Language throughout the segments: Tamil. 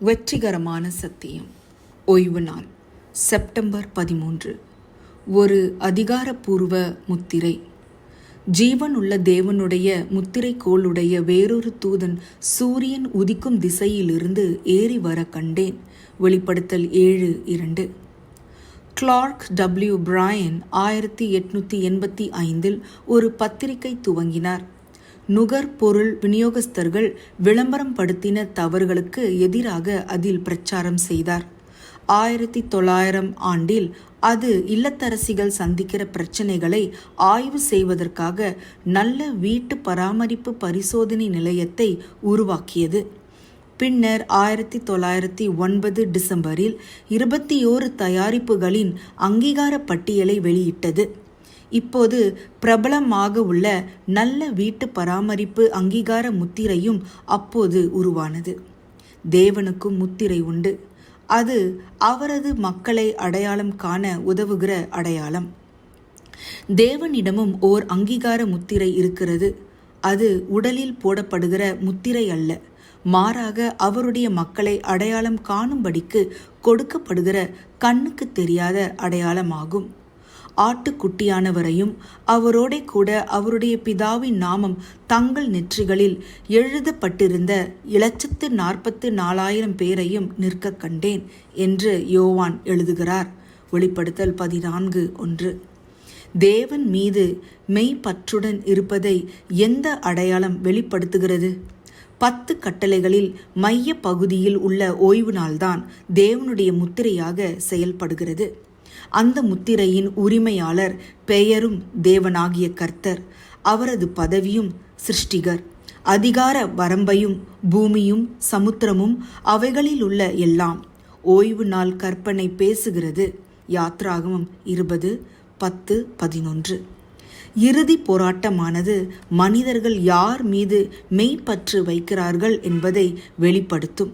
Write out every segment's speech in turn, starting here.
வெற்றிகரமான சத்தியம். ஓய்வு நாள் செப்டம்பர் பதிமூன்று. ஒரு அதிகாரப்பூர்வ முத்திரை. ஜீவனுள்ள தேவனுடைய முத்திரை கோளுடைய வேறொரு தூதன் சூரியன் உதிக்கும் திசையிலிருந்து ஏறி வர கண்டேன். வெளிப்படுத்தல் ஏழு இரண்டு. கிளார்க் டபிள்யூ பிராயன் ஆயிரத்தி எட்நூத்தி எண்பத்தி ஐந்தில் ஒரு பத்திரிகை துவங்கினார். நுகர்பொருள் விநியோகஸ்தர்கள் விளம்பரம் படுத்தின தவறுகளுக்கு எதிராக அதில் பிரச்சாரம் செய்தார். ஆயிரத்தி தொள்ளாயிரம் ஆண்டில் அது இல்லத்தரசிகள் சந்திக்கிற பிரச்சனைகளை ஆய்வு செய்வதற்காக நல்ல வீட்டு பராமரிப்பு பரிசோதனை நிலையத்தை உருவாக்கியது. பின்னர் ஆயிரத்தி தொள்ளாயிரத்தி ஒன்பது டிசம்பரில் இருபத்தி ஓரு தயாரிப்புகளின் அங்கீகார பட்டியலை வெளியிட்டது. இப்போது பிரபலமாக உள்ள நல்ல வீட்டு பராமரிப்பு அங்கீகார முத்திரையும் அப்போது உருவானது. தேவனுக்கும் முத்திரை உண்டு. அது அவரது மக்களை அடையாளம் காண உதவுகிற அடையாளம். தேவனிடமும் ஓர் அங்கீகார முத்திரை இருக்கிறது. அது உடலில் போடப்படுகிற முத்திரை அல்ல. மாறாக அவருடைய மக்களை அடையாளம் காணும்படிக்கு கொடுக்கப்படுகிற கண்ணுக்கு தெரியாத அடையாளமாகும். ஆட்டுக்குட்டியானவரையும் அவரோட கூட அவருடைய பிதாவின் நாமம் தங்கள் நெற்றிகளில் எழுதப்பட்டிருந்த இலட்சத்து நாற்பத்து நாலாயிரம் பேரையும் நிற்க கண்டேன் என்று யோவான் எழுதுகிறார். வெளிப்படுத்தல் பதினான்கு ஒன்று. தேவன் மீது மெய்ப்பற்றுடன் இருப்பதை எந்த அடையாளம் வெளிப்படுத்துகிறது? பத்து கட்டளைகளில் மைய பகுதியில் உள்ள ஓய்வு நாள்தான் தேவனுடைய முத்திரையாக செயல்படுகிறது. அந்த முத்திரையின் உரிமையாளர் பெயரும் தேவனாகிய கர்த்தர். அவரது பதவியும் சிருஷ்டிகர். அதிகார வரம்பையும் பூமியும் சமுத்திரமும் அவைகளில் உள்ள எல்லாம் ஓய்வு நாள் கற்பனை பேசுகிறது. யாத்ராகமம் இருபது பத்து பதினொன்று. இறுதி போராட்டமானது மனிதர்கள் யார் மீது மெய்ப்பற்று வைக்கிறார்கள் என்பதை வெளிப்படுத்தும்.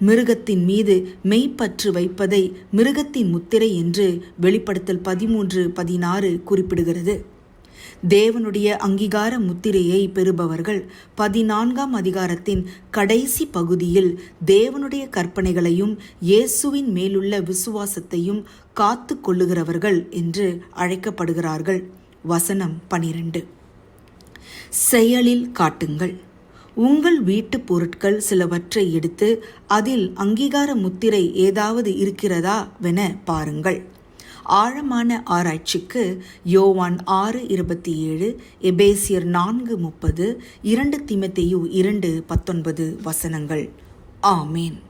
மிருகத்தின் மீது மெய்ப்பற்று வைப்பதை மிருகத்தின் முத்திரை என்று வெளிப்படுத்தல் பதிமூன்று பதினாறு குறிப்பிடுகிறது. தேவனுடைய அங்கீகார முத்திரையை பெறுபவர்கள் பதினான்காம் அதிகாரத்தின் கடைசி பகுதியில் தேவனுடைய கற்பனைகளையும் இயேசுவின் மேலுள்ள விசுவாசத்தையும் காத்து கொள்ளுகிறவர்கள் என்று அழைக்கப்படுகிறார்கள். வசனம் பனிரெண்டு. செயலில் காட்டுங்கள். உங்கள் வீட்டு பொருட்கள் சிலவற்றை எடுத்து அதில் அங்கீகார முத்திரை ஏதாவது இருக்கிறதா வென பாருங்கள். ஆழமான ஆராய்ச்சிக்கு யோவான் ஆறு இருபத்தி ஏழு எபேசியர் நான்கு முப்பது இரண்டு திமத்தையு இரண்டு பத்தொன்பது வசனங்கள். ஆமேன்.